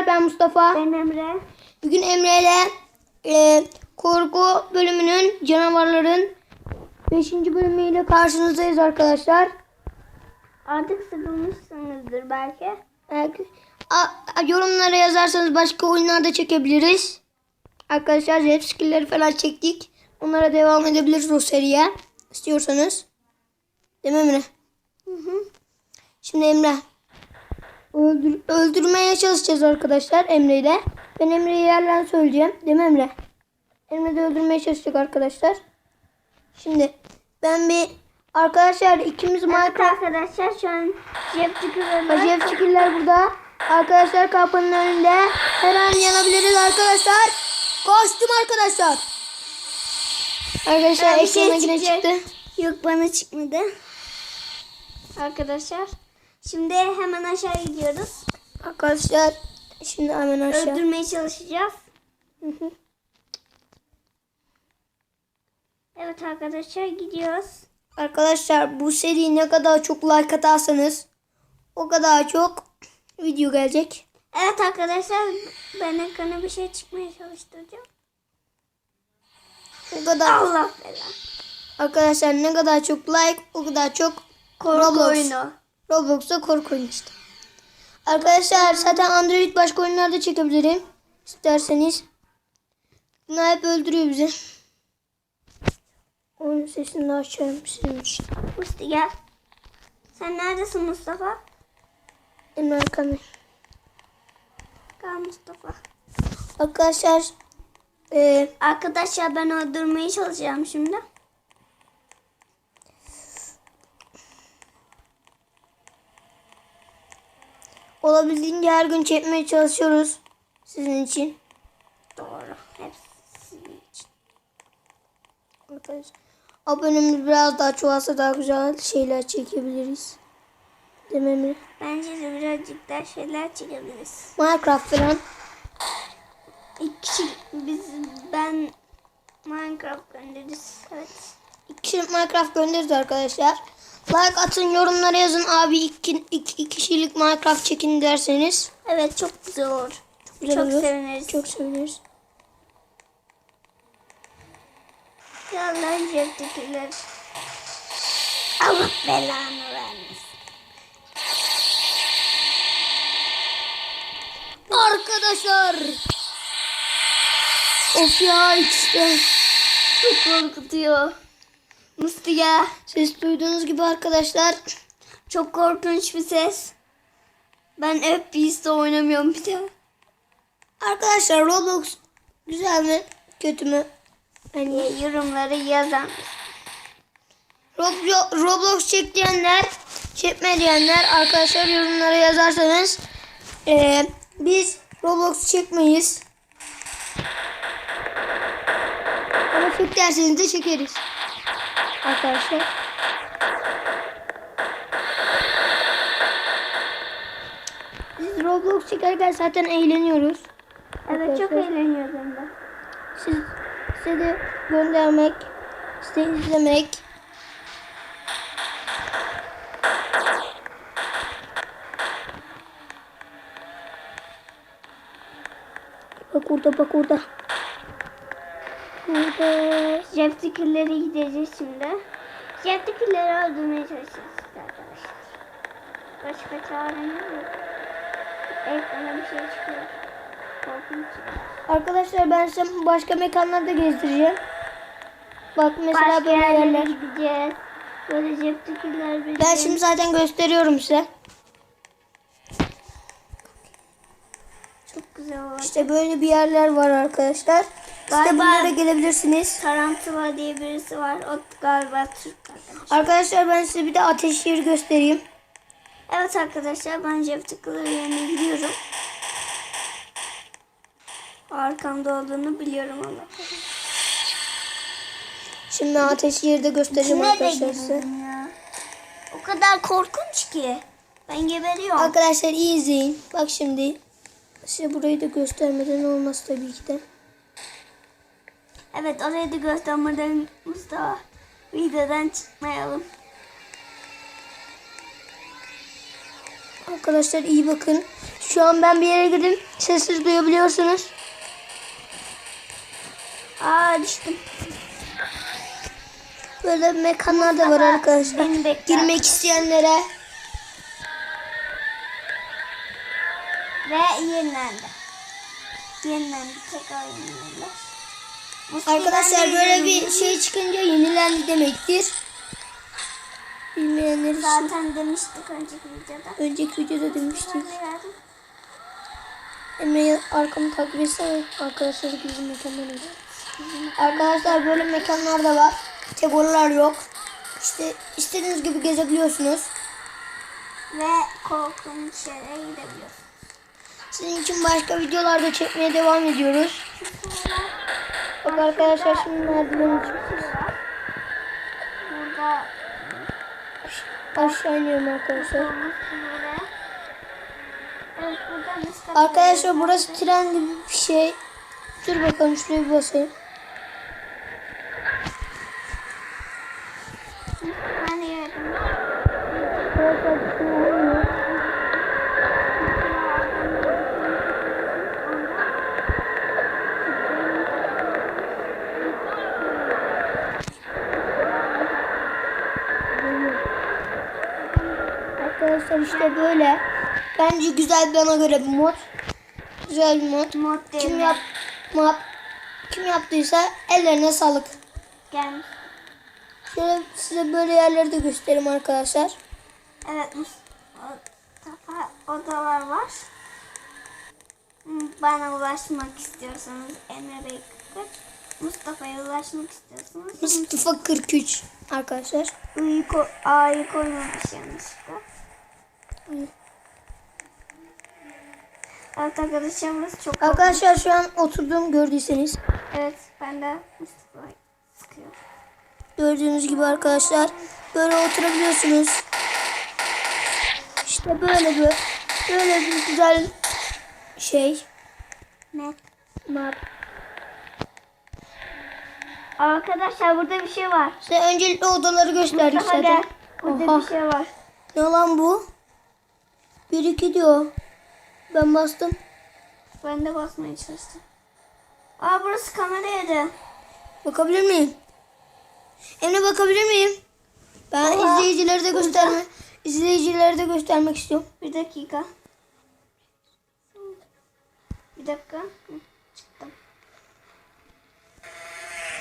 arkadaşlar ben Mustafa. Ben Emre. Bugün Emre ile e, korku bölümünün canavarların 5. bölümüyle karşınızdayız arkadaşlar. Artık sıkılmışsınızdır belki. Belki- a- a- yorumlara yazarsanız başka oyunlar da çekebiliriz. Arkadaşlar rap skill'leri falan çektik. Onlara devam edebiliriz o seriye. istiyorsanız. Değil mi Emre? Şimdi Emre. Öldür, öldürmeye çalışacağız arkadaşlar Emre ile. Ben Emre'ye yerlerini söyleyeceğim. Değil mi Emre? Emre de öldürmeye çalışacak arkadaşlar. Şimdi ben bir arkadaşlar ikimiz Evet Minecraft arkadaşlar şu an cep çıkıyorlar. Acayip fikirler burada. Arkadaşlar kapının önünde. Her an yanabiliriz arkadaşlar. Koştum arkadaşlar. Arkadaşlar Bir şey ekrana yine çıktı. Yok bana çıkmadı. Arkadaşlar. Şimdi hemen aşağı gidiyoruz. Arkadaşlar şimdi hemen aşağı. Öldürmeye çalışacağız. Hı hı. Evet arkadaşlar gidiyoruz. Arkadaşlar bu seri ne kadar çok like atarsanız o kadar çok video gelecek. Evet arkadaşlar ben ekrana bir şey çıkmaya çalıştıracağım. O kadar Allah belanı. arkadaşlar ne kadar çok like o kadar çok Korku Roblox. oyunu. Roblox'ta korku oyunu işte. Arkadaşlar zaten Android başka oyunlarda çekebilirim. İsterseniz. Bunlar hep öldürüyor bizi. Oyun sesini de açarım sizin için. Musti gel. Sen neredesin Mustafa? Emre arkamda. Gel Mustafa. Arkadaşlar e, Arkadaşlar ben öldürmeye çalışacağım şimdi. Olabildiğince her gün çekmeye çalışıyoruz. Sizin için. Doğru. Hepsi sizin için. Arkadaşlar. Abonemiz biraz daha çoğalsa daha güzel şeyler çekebiliriz. Değil mi Emre? Bence de birazcık daha şeyler çekebiliriz. Minecraft falan. İki biz ben Minecraft göndeririz. Evet. İki kişilik Minecraft göndeririz arkadaşlar. Like atın yorumlara yazın abi iki, iki, kişilik Minecraft çekin derseniz. Evet çok güzel olur. Güzel çok olur. seviniriz. Çok seviniriz. Yalan ceptekiler. Allah belanı vermesin. Arkadaşlar. Of ya işte. Çok korkutuyor. Musti gel. Ses duyduğunuz gibi arkadaşlar. Çok korkunç bir ses. Ben hep Beast'te oynamıyorum bir daha. Arkadaşlar Roblox güzel mi? Kötü mü? Yani Ee, yorumları yazan. Roblo- Roblox çek diyenler, arkadaşlar yorumlara yazarsanız eee, biz Roblox çekmeyiz. Ama çek derseniz de çekeriz. Arkadaşlar. Biz Roblox çekerken zaten eğleniyoruz. Evet çok Arkadaşlar. eğleniyoruz hem de. Siz, size de göndermek, size izlemek. Bak orada bak orada. Burada. Jeptikilleri gideceğiz şimdi. Jeptikilleri öldürmeye çalışacağız arkadaşlar. Başka çaremiz yok. Ekrana bir şey çıkıyor. Korkunç. Arkadaşlar ben size başka mekanlarda gezdireceğim. Bak mesela Başka böyle yerler. gideceğiz. Böyle jeptikiller bir Ben şimdi zaten gösteriyorum size. Çok güzel. İşte böyle bir yerler var arkadaşlar. Siz de Galiba- bunlara gelebilirsiniz. Tarantula diye birisi var. O galiba Türk arkadaş. Arkadaşlar ben size bir de ateş yeri göstereyim. Evet arkadaşlar ben jeptikler yerine gidiyorum. Arkamda olduğunu biliyorum ama. Şimdi ateş yeri de göstereceğim arkadaşlar size. ya? O kadar korkunç ki. Ben geberiyorum. Arkadaşlar iyi izleyin. Bak şimdi. Size burayı da göstermeden olmaz tabii ki de. Evet orayı da göstermeden Mustafa videodan çıkmayalım. Arkadaşlar iyi bakın. Şu an ben bir yere girdim. Sessiz duyabiliyorsunuz. Aa düştüm. Böyle mekanlar da var arkadaşlar. Girmek isteyenlere. Ve yenilendi. Yenilendi. Tekrar yenilendi. Arkadaşlar böyle bir şey çıkınca yenilendi demektir. Bilmeyenler için Zaten demiştik önceki videoda. önceki videoda demiştik. Emre'yi arkamı takip etsene. Arkadaşlar bizim mekanlar var. Arkadaşlar böyle mekanlar da var. Tegolar yok. İşte istediğiniz gibi gezebiliyorsunuz. Ve korkunç şeylere gidebiliyoruz. Sizin için başka videolarda çekmeye devam ediyoruz. Bak arkadaşlar şimdi merdiven çıkıyoruz. Burada Aşağı iniyorum arkadaşlar. Arkadaşlar burası tren gibi bir şey. Dur bakalım şuraya bir basayım. Ben de gördüm. Arkadaşlar bir şey olmuyor. Arkadaşlar işte böyle. Bence güzel bana göre bir mod. Güzel bir mod. Mod değil Kim yap map kim yaptıysa ellerine sağlık. Gelmiş. Şöyle size böyle yerleri de göstereyim arkadaşlar. Evet Mustafa odalar var. Hmm, Bana ulaşmak istiyorsanız Emre Bey 40. Mustafa'ya ulaşmak istiyorsanız Mustafa 43 arkadaşlar. Ko A'yı koymamış yanlışlıkla. Evet arkadaşlar burası çok Arkadaşlar şu an oturduğum gördüyseniz. Evet ben de sıkıyorum. Gördüğünüz gibi arkadaşlar böyle oturabiliyorsunuz. İşte böyle bir böyle bir güzel şey. Ne? Map. Arkadaşlar burada bir şey var. Size öncelikle odaları gösterdik Mustafa zaten. gel. Burada Oha. bir şey var. Ne lan bu? 1 2 diyor. Ben bastım. Ben de basmaya çalıştım. Aa burası kamera yeri. Bakabilir miyim? Emre bakabilir miyim? Ben Oha. izleyicileri de gösterme izleyicileri de göstermek istiyorum. Bir dakika. Bir dakika. Çıktım.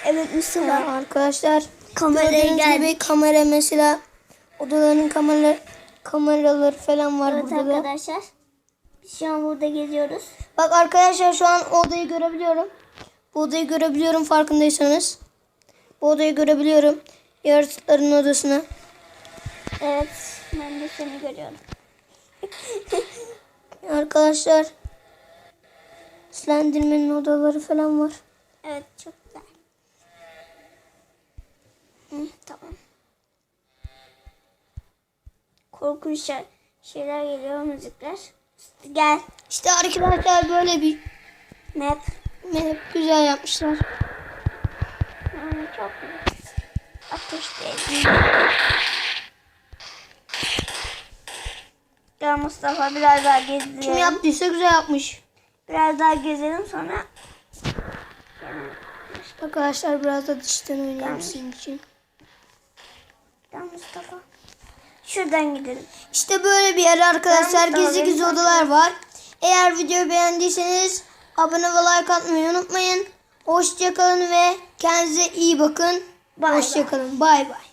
Evet Mustafa. arkadaşlar Kameraya geldik. gibi kamera mesela odaların kamera kameraları falan var Evet burada da. arkadaşlar. Biz şu an burada geziyoruz. Bak arkadaşlar şu an odayı görebiliyorum. Bu odayı görebiliyorum farkındaysanız. Bu odayı görebiliyorum. Yaratıkların odasını. Evet. Ben de seni görüyorum. Arkadaşlar Slenderman'in odaları falan var. Evet çok güzel. Hı, tamam. Korkunç şey- şeyler geliyor müzikler. Gel. İşte arkadaşlar böyle bir Map. map güzel yapmışlar. Hı, çok güzel. Ateş değil. Gel Mustafa biraz daha gezelim. Kim yaptıysa güzel yapmış. Biraz daha gezelim sonra. Arkadaşlar biraz da dıştan oynayayım sizin için. Gel Mustafa. Şuradan gidelim. İşte böyle bir yer arkadaşlar. Gizli gizli odalar var. Eğer videoyu beğendiyseniz abone ve like atmayı unutmayın. Hoşçakalın ve kendinize iyi bakın. Hoşçakalın. Bay bay.